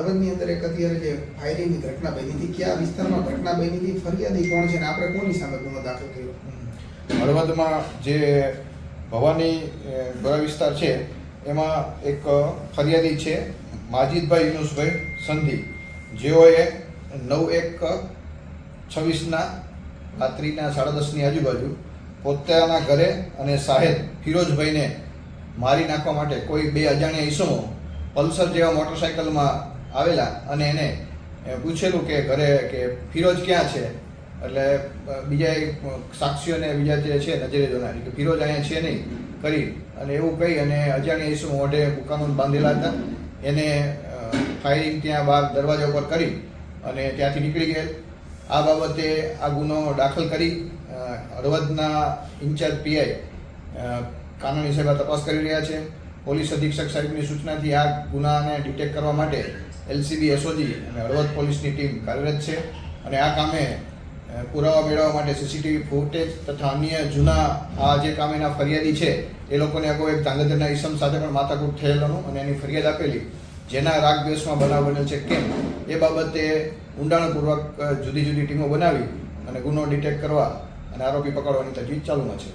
હળવદની અંદર એક અત્યારે જે ફાયરિંગની ઘટના બની હતી, કયા વિસ્તારમાં ઘટના બની હતી, ફરિયાદી કોણ છે ને આપણે કોની સામે ગુનો દાખલ કર્યો? હળવદમાં જે ભવાની ગયા વિસ્તાર છે, એમાં એક ફરિયાદી છે, માજીદભાઈ યુનુસભાઈ સંધી. જેઓએ નવ એક છવ્વીસના રાત્રિના સાડા દસની આજુબાજુ પોતાના ઘરે અને સાહેબ ફિરોજભાઈને મારી નાખવા માટે કોઈ બે અજાણ્યા ઈસમો, પલ્સર જેવા મોટરસાયકલમાં આવેલા અને એને પૂછેલું કે ઘરે કે ફિરોજ ક્યાં છે? એટલે બીજા સાક્ષીઓને બીજા જે છે નજરે જોનારી કે ફિરોજ અહીંયા છે નહીં, કરી અને એવું કહી અને અજાણ્યા ઈસુ મોઢે બુકાનું બાંધેલા હતા. એને ફાયરિંગ ત્યાં બહાર દરવાજા ઉપર કરી અને ત્યાંથી નીકળી ગયેલ. આ બાબતે આ ગુનો દાખલ કરી હળવદના ઇન્ચાર્જ પીઆઈ કાનૂની સેવા તપાસ કરી રહ્યા છે. પોલીસ અધિક્ષક સાહેબની સૂચનાથી આ ગુનાને ડિટેક્ટ કરવા માટે એલસીબી, એસઓજી અને હળવદ પોલીસની ટીમ કાર્યરત છે અને આ કામે પુરાવા મેળવવા માટે સીસીટીવી ફૂટેજ તથા અન્ય જૂના, આ જે કામેના ફરિયાદી છે, એ લોકોને અગાઉ એક ધાંગધ્રના ઈસમ સાથે પણ માથાકૂટ થયેલાનું અને એની ફરિયાદ આપેલી. જેના રાગ દ્વેષમાં બનાવ બનેલ છે કેમ? એ બાબતે ઊંડાણપૂર્વક જુદી જુદી ટીમો બનાવી અને ગુનો ડિટેક્ટ કરવા અને આરોપી પકડવાની તજવીજ ચાલુમાં છે.